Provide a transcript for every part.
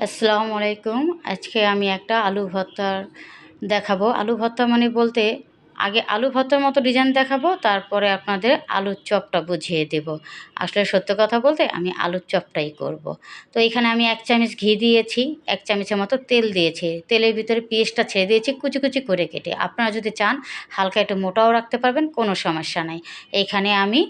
আসসালামু আলাইকুম। আজকে আমি একটা আলু ভর্তার দেখাবো। আলু ভর্তা মানে বলতে আগে আলু ভর্তার মতো ডিজাইন দেখাবো, তারপরে আপনাদের আলুর চপটা বুঝিয়ে দেব। আসলে সত্য কথা বলতে আমি আলুর চপটাই করব। তো এখানে আমি এক চামচ ঘি দিয়েছি, এক চামচের মতো তেল দিয়েছি। তেলের ভিতরে পেঁয়াজটা ছেড়ে দিয়েছি কুচি কুচি করে কেটে। আপনারা যদি চান, হালকা একটু মোটাও রাখতে পারবেন, কোনো সমস্যা নাই। এইখানে আমি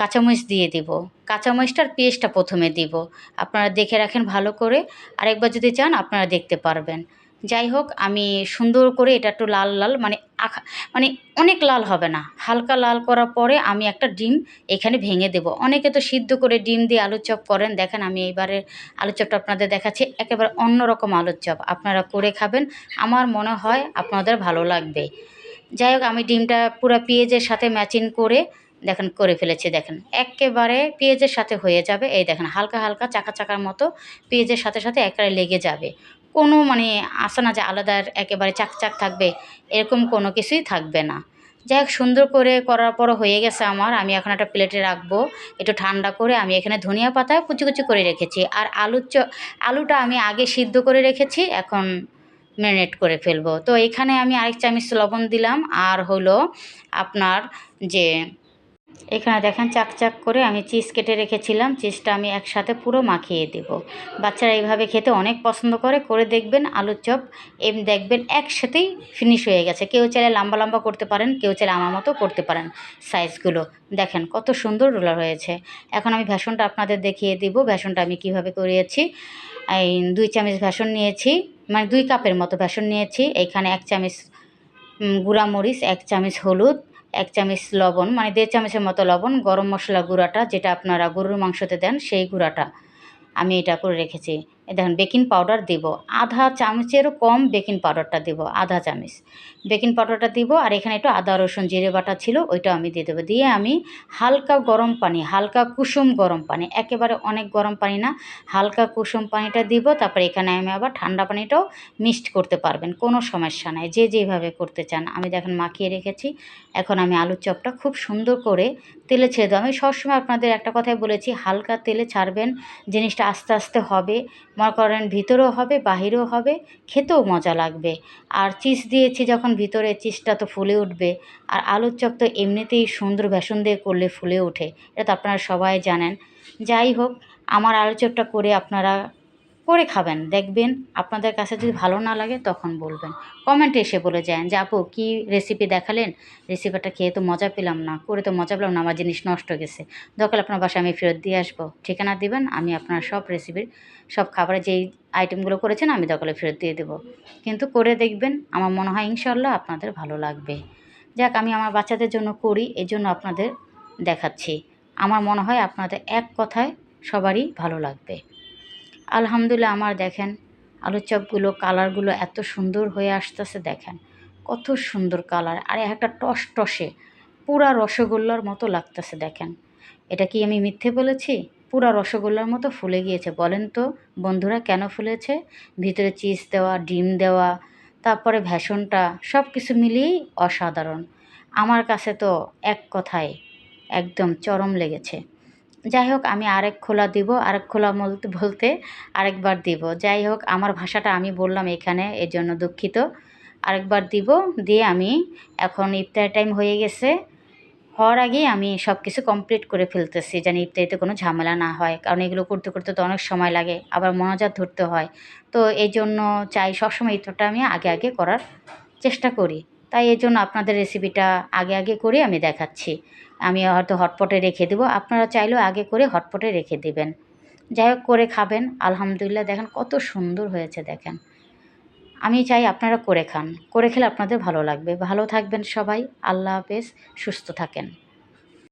কাঁচামরিচ দিয়ে দিব। কাঁচামরিচটার পেস্টটা প্রথমে দিব। আপনারা দেখে রাখেন ভালো করে। আরেকবার যদি চান, আপনারা দেখতে পারবেন। যাই হোক, আমি সুন্দর করে এটা একটু লাল লাল মানে আখা মানে অনেক লাল হবে না। হালকা লাল করার পরে আমি একটা ডিম এখানে ভেঙে দেব। অনেকে তো সিদ্ধ করে ডিম দিয়ে আলুর চপ করেন। দেখেন, আমি এইবারে আলুর চপটা আপনাদের দেখাচ্ছি। একেবারে অন্যরকম আলুর চপ। আপনারা করে খাবেন। আমার মনে হয় আপনাদের ভালো লাগবে। যাই হোক, আমি ডিমটা পুরো পেঁয়াজের সাথে ম্যাচিং করে দেখেন, করে ফেলেছি, দেখেন। একেবারে পেঁয়াজের সাথে হয়ে যাবে। এই দেখেন, হালকা হালকা চাকা চাকার মতো পেঁয়াজের সাথে সাথে একেবারে লেগে যাবে। কোনো মানে আসে না যে আলাদা একেবারে চাকচাক থাকবে, এরকম কোনো কিছুই থাকবে না। যাই হোক, সুন্দর করে করার পর হয়ে গেছে আমার। আমি এখন একটা প্লেটে রাখব, একটু ঠান্ডা করে। আমি এখানে ধনিয়া পাতা কুচি কুচি করে রেখেছি। আর আলুর চ, আলুটা আমি আগে সিদ্ধ করে রেখেছি, এখন ম্যারিনেট করে ফেলব। তো এখানে আমি আরেক চামচ লবণ দিলাম। আর হলো আপনার যে এখানে দেখেন চাকচাক করে আমি চিজ কেটে রেখেছিলাম। চিজটা আমি একসাথে পুরো মাখিয়ে দেব। বাচ্চারা এইভাবে খেতে অনেক পছন্দ করে। করে দেখবেন আলুর চপ, এম দেখবেন একসাথেই ফিনিশ হয়ে গেছে। কেউ চাইলে লম্বা লম্বা করতে পারেন, কেউ চাইলে আমার মতো করতে পারেন সাইজগুলো দেখেন কত সুন্দর রোলার হয়েছে। এখন আমি ভ্যাসনটা আপনাদের দেখিয়ে দিব। ভ্যাসনটা আমি কীভাবে করিয়েছি। এই দুই চামচ ভ্যাসন নিয়েছি মানে দুই কাপের মতো ভ্যাসন নিয়েছি। এইখানে এক চামচ গুঁড়া মরিচ এক চামচ হলুদ এক চামচ লবণ মানে দেড় চামচের মতো লবণ, গরম মশলা গুঁড়াটা, যেটা আপনারা গরুর মাংসতে দেন, সেই গুঁড়াটা আমি এটা করে রেখেছি। দেখেন বেকিং পাউডার দিব। আধা চামচেরও কম বেকিং পাউডারটা দিব, আধা চামচ। বেকিং পাউডারটা দিব, আর এখানে একটু আদা, রসুন, জিরে বাটা ছিল ওইটা আমি দিয়ে দেবো। দিয়ে আমি হালকা গরম পানি, হালকা কুসুম গরম পানি, একেবারে অনেক গরম পানি না, হালকা কুসুম পানিটা দিব, তারপরে এখানে আমি আবার ঠান্ডা পানিটাও মিক্সড করতে পারবেন, কোনো সমস্যা নাই, যে যেভাবে করতে চান। আমি দেখেন, মাখিয়ে রেখেছি, এখন আমি আলুর চপটা খুব সুন্দর করে তেলে ছেড়ে দেবো। আমি সবসময় আপনাদের একটা কথাই বলেছি, হালকা তেলে ছাড়বেন, জিনিসটা আস্তে আস্তে হবে মনে করেন ভিতরেও হবে, বাহিরেও হবে, খেতেও মজা লাগবে। আর চিজ দিয়েছি যখন ভিতরে, চিজটা তো ফুলে উঠবে। আর আলুর চপ তো এমনিতেই সুন্দর বেসন দিয়ে করলে ফুলে ওঠে, এটা তো আপনারা সবাই জানেন। যাই হোক, আমার আলুর চপটা করে আপনারা করে খাবেন। দেখবেন আপনাদের কাছে যদি ভালো না লাগে তখন বলবেন। কমেন্টে এসে বলে যান যে, আপু, কী রেসিপি দেখালেন? রেসিপিটা খেয়ে তো মজা পেলাম না, করে তো মজা পেলাম না, আমার জিনিস নষ্ট গেছে। দরকার আপনার বাসায় আমি ফেরত দিয়ে আসব। ঠিকানা দিবেন, আমি আপনার সব রেসিপির সব খাবারের যেই আইটেমগুলো করেছেন আমি দরকারে ফেরত দিয়ে দেবো। কিন্তু করে দেখবেন, আমার মনে হয় ইনশাল্লাহ আপনাদের ভালো লাগবে। যাক, আমি আমার বাচ্চাদের জন্য করি এই জন্য আপনাদের দেখাচ্ছি। আমার মনে হয় আপনাদের এক কথায় সবারই ভালো লাগবে। আলহামদুলিল্লাহ আমার দেখেন আলুর চপগুলো কালারগুলো এত সুন্দর হয়ে আসতেছে দেখেন। কত সুন্দর কালার। আর একটা টস টসে পুরা রসগোল্লার মতো লাগতেছে দেখেন। এটা কি আমি মিথ্যে বলেছি? পুরা রসগোল্লার মতো ফুলে গিয়েছে। বলেন তো, বন্ধুরা কেন ফুলেছে? ভিতরে চিজ দেওয়া, ডিম দেওয়া, তারপরে ভ্যাসনটা সব কিছু মিলিয়েই অসাধারণ। আমার কাছে তো এক কথায় একদম চরম লেগেছে। যাই হোক আমি আরেক খোলা দিব, আরেক খোলা বলতে বলতে আরেকবার দিব। যাই হোক আমার ভাষাটা আমি বললাম এখানে এর জন্য দুঃখিত। আরেকবার দিব, দিয়ে আমি এখন ইফতার টাইম হয়ে গেছে। হওয়ার আগেই আমি সব কিছু কমপ্লিট করে ফেলতেছি, যেন ইফতারিতে কোনো ঝামেলা না হয়। কারণ এগুলো করতে করতে তো অনেক সময় লাগে, আবার মনোজাত ধরতে হয়। তো এই জন্য চাই সবসময় ইফতারটা আমি আগে আগে করার চেষ্টা করি। তাই এই জন্য আপনাদের রেসিপিটা আগে আগে করে আমি দেখাচ্ছি। আমি হয়তো হটপটে রেখে দেবো। আপনারা চাইলেও আগে করে হটপটে রেখে দেবেন। যাই হোক, করে খাবেন। আলহামদুলিল্লাহ, দেখেন কত সুন্দর হয়েছে, দেখেন। আমি চাই আপনারা করে খান। করে খেলে আপনাদের ভালো লাগবে। ভালো থাকবেন সবাই। আল্লাহ হাফেজ। সুস্থ থাকেন।